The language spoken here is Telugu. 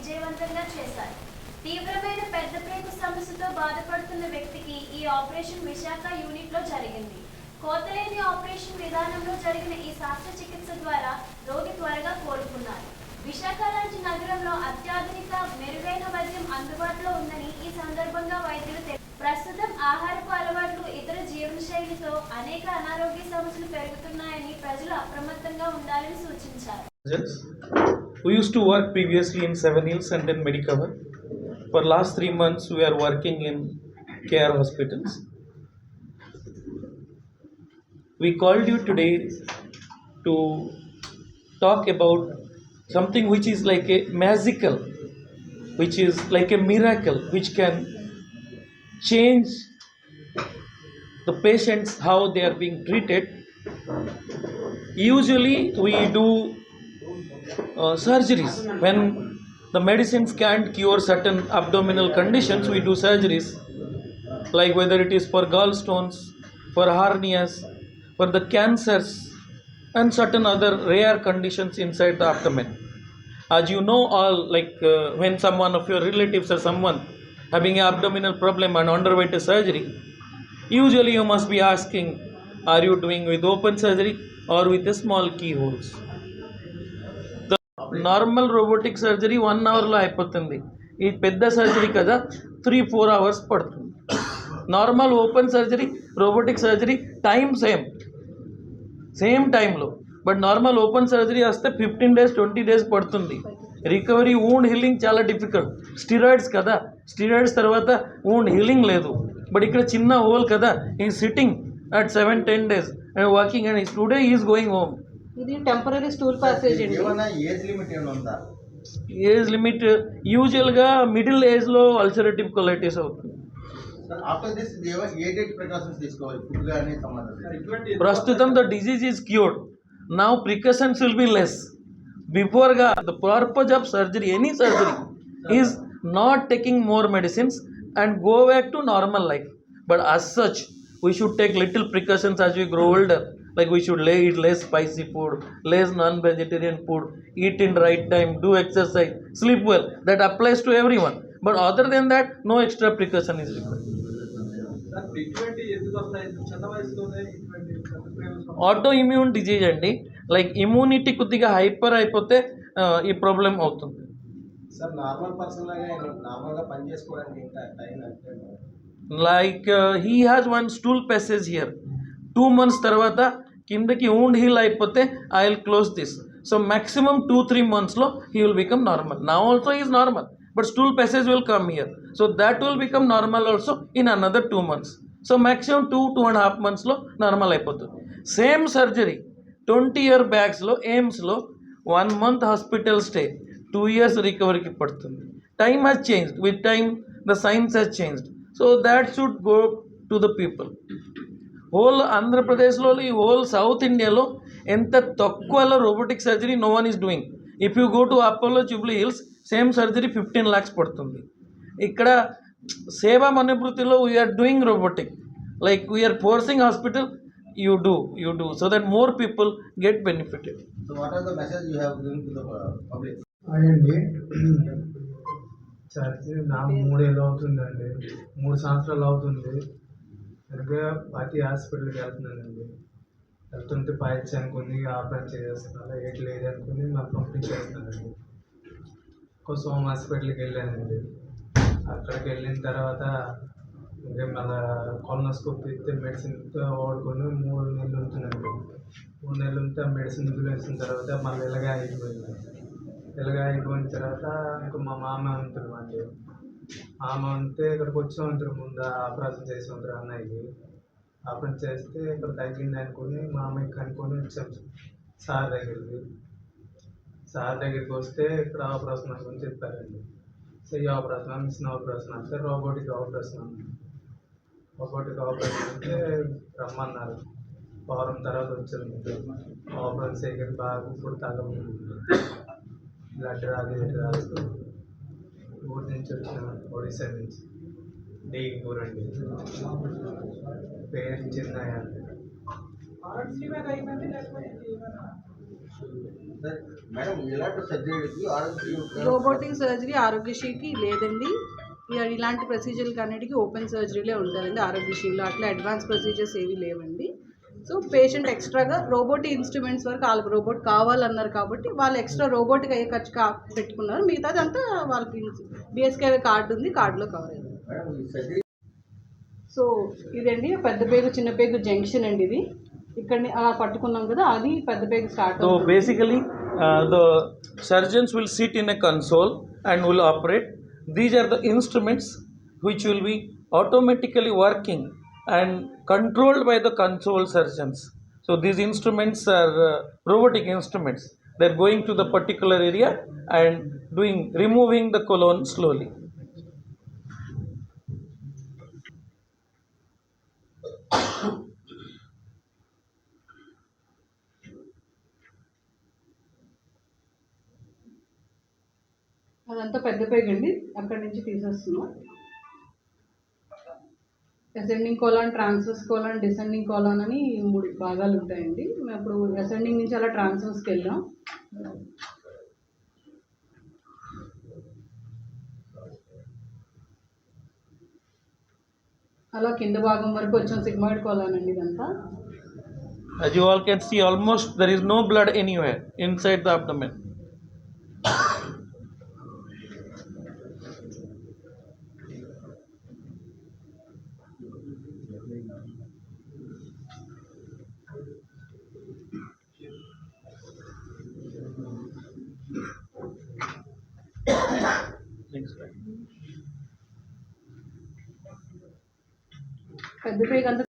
విజయవంతంగా చేశారు. తీవ్రమైన పెద్దప్రేకు సమస్యతో బాధపడుతున్న వ్యక్తికి ఈ ఆపరేషన్ విశాఖ యూనిట్లో జరిగింది. కోతలేని ఆపరేషన్ విధానంలో జరిగిన ఈ శస్త్రచికిత్స ద్వారా రోగి త్వరగా కోలుకున్నారు. విశాఖ లాంటి నగరంలో అత్యాధునిక మెరుగైన వైద్యం అందుబాటులో ఉందని ఈ సందర్భంగా వైద్యులు ప్రస్తుతం ఆహారపు అలవాట్లు ఇతర జీవనశైలితో అనేక అనారోగ్య సమస్యలు పెరుగుతున్నాయని ప్రజలు అప్రమత్తంగా ఉండాలని సూచించారు. We used to work previously in Seven Hills and then Medicover. For last three months, we are working in care hospitals. We called you today to talk about something which is like a magical, which is like a miracle, which can change the patients how they are being treated. Usually, we do surgeries. When the medicines can't cure certain abdominal conditions, we do surgeries, like whether it is for gallstones, for hernias, for the cancers, and certain other rare conditions inside the abdomen. As you know, all like uh, when someone of your relatives or someone having an abdominal problem and underwent a surgery, usually you must be asking, are you doing with open surgery or with small keyholes? Normal robotic surgery one అవర్లో అయిపోతుంది. ఈ పెద్ద సర్జరీ కదా త్రీ ఫోర్ అవర్స్ పడుతుంది. Normal open surgery robotic surgery time same same టైంలో బట్ నార్మల్ ఓపెన్ సర్జరీ వస్తే ఫిఫ్టీన్ డేస్ ట్వంటీ డేస్ పడుతుంది. రికవరీ ఊండ్ హీలింగ్ చాలా డిఫికల్ట్ స్టిరాయిడ్స్ కదా. స్టిరాయిడ్స్ తర్వాత ఊండ్ హీలింగ్ లేదు. బట్ ఇక్కడ చిన్న హోల్ కదా ఈ sitting at seven ten days and walking and today is going home ఇది టెంపరీ స్టూల్ ప్యాసేజ్ అండి. ఏజ్ లిమిట్ ఉందా? ఏజ్ లిమిట్ యూజువల్గా మిడిల్ ఏజ్లో అల్సరేటివ్ కొలైటిస్ అవుతుంది. ప్రస్తుతం the disease is cured now precautions will be less బిఫోర్గా the purpose of surgery any surgery is not taking more medicines and go back to normal life but as such we should take little precautions as we grow older like we should lay eat less spicy food less non-vegetarian food eat in right time do exercise sleep well that applies to everyone but other than that no extra precaution is required auto immune disease అండి లైక్ ఇమ్యూనిటీ కొద్దిగా హైపర్ అయిపోతే ఈ ప్రాబ్లం అవుతుంది సార్ నార్మల్ పర్సన్ లాగా నార్మల్గా పని చేసుకోవడానికి ఇంకా time like he has one stool passage here two months తర్వాత కిందకి ఊండ్ హీల్ అయిపోతే I will close this so maximum two three మంత్స్లో హీ విల్ బికమ్ నార్మల్ నా also is normal but stool passage will come here so that will become normal also in another two months so maximum two two and half మంత్స్లో నార్మల్ అయిపోతుంది. సేమ్ సర్జరీ ట్వంటీ ఇయర్ బ్యాగ్స్లో ఎయిమ్స్లో one month hospital stay two years రికవరీకి పడుతుంది. Time has changed with time the science has changed so that should go to the people whole ఆంధ్రప్రదేశ్లో ఈ హోల్ సౌత్ ఇండియాలో ఎంత తక్కువలో robotic surgery no one is doing if you go to Apollo Jubilee Hills same surgery fifteen lakhs పడుతుంది. ఇక్కడ సేవా మనోభృతిలో we're doing robotic like we're forcing hospital you do you do so that more people get benefited so what are the message you have given to the public అయ్యండి చర్చి నా మూడేళ్ళు అవుతుందండి. మూడు సంవత్సరాలు అవుతుంది. సరిగ్గా పార్టీ హాస్పిటల్కి వెళ్తున్నానండి. వెళ్తుంటే పైచి అనుకుంది ఆపరేట్ చేసేస్తున్నారు. ఏట్ లేదు అనుకుని మాకు పంపించేస్తున్నానండి ఒక సోమ హాస్పిటల్కి వెళ్ళానండి. అక్కడికి వెళ్ళిన తర్వాత ఇంకా మళ్ళా కొలనోస్కోప్ ఇస్తే మెడిసిన్ వాడుకొని మూడు నెలలు ఉంటున్నాను మూడు నెలలు ఉంటే ఆ మెడిసిన్ వేసిన తర్వాత మళ్ళీ ఇలాగే అయిపోయింది ఇలాగే అయిపోయిన తర్వాత ఇంకా మా మామ ఉంటారు అండి. ఆమె అంటే ఇక్కడికి వచ్చి ముందు ఆపరేషన్ చేసి ఉంటారు అన్నయ్యకి. ఆపరేషన్ చేస్తే ఇక్కడ తగ్గింది అనుకుని మా అమ్మాయికి అనుకుని వచ్చాం సార్. దగ్గరికి. సార్ దగ్గరికి వస్తే ఇక్కడ ఆపరేషన్ అనుకుని చెప్పారండి. సో ఈ ఆపరేషన్ మిషన్ ఆపరేషన్ అంటే రోబోటిక్ ఆపరేషన్ రోబోటిక్ ఆపరేషన్ అంటే రమ్మన్నారు. వారం తర్వాత వచ్చింది ఆపరేషన్ చేయగలి బాగా ఇప్పుడు తగ్గ బ్లడ్ రాదు రాదు. ఊరి నుంచి వచ్చిన ఒడిశా నుంచి డేగపూర్ అండి పేరు చిన్నయ్య రోబోటిక్ సర్జరీ ఆరోగ్యశ్రీకి లేదండి. ఇలాంటి ప్రొసీజర్కి అన్నిటికీ ఓపెన్ సర్జరీలే ఉంటుందండి ఆరోగ్యశ్రీలో. అట్లా అడ్వాన్స్ ప్రొసీజర్స్ ఏవి లేవండి. సో పేషెంట్ ఎక్స్ట్రాగా రోబోట్ ఇన్స్ట్రుమెంట్స్ వరకు వాళ్ళకి రోబోట్ కావాలన్నారు కాబట్టి వాళ్ళు ఎక్స్ట్రా రోబోట్కి అయ్యే ఖర్చు కా పెట్టుకున్నారు. మిగతాది అంతా వాళ్ళకి బిఎస్కే కార్డు ఉంది కార్డులో కవర్ అయింది సో ఇదండి పెద్ద పేగు చిన్న పేగు జంక్షన్ అండి ఇది. ఇక్కడ అలా పట్టుకున్నాం కదా అది పెద్ద పేగు start uh, the surgeons will sit in a console and will operate. These are the instruments which will be automatically working and controlled by the console surgeons. So these instruments are uh, robotic instruments. They're going to the particular area and doing removing the colon slowly. అదంతా పెద్ద పేగు అక్కడి నుంచి తీసేస్తున్నాం ascending colon transverse colon descending colon అని మూడు భాగాలు ఉంటాయండి. మేము ఇప్పుడు అసెండింగ్ నుంచి అలా ట్రాన్స్వర్స్కి వెళ్ళాం అలా కింద భాగం వరకు వచ్చాం సిగ్మాయిడ్ కోలాన్ అండి ఇదంతా. As you all can see, almost there is no blood anywhere inside the abdomen. పెద్ద పేగు అంతా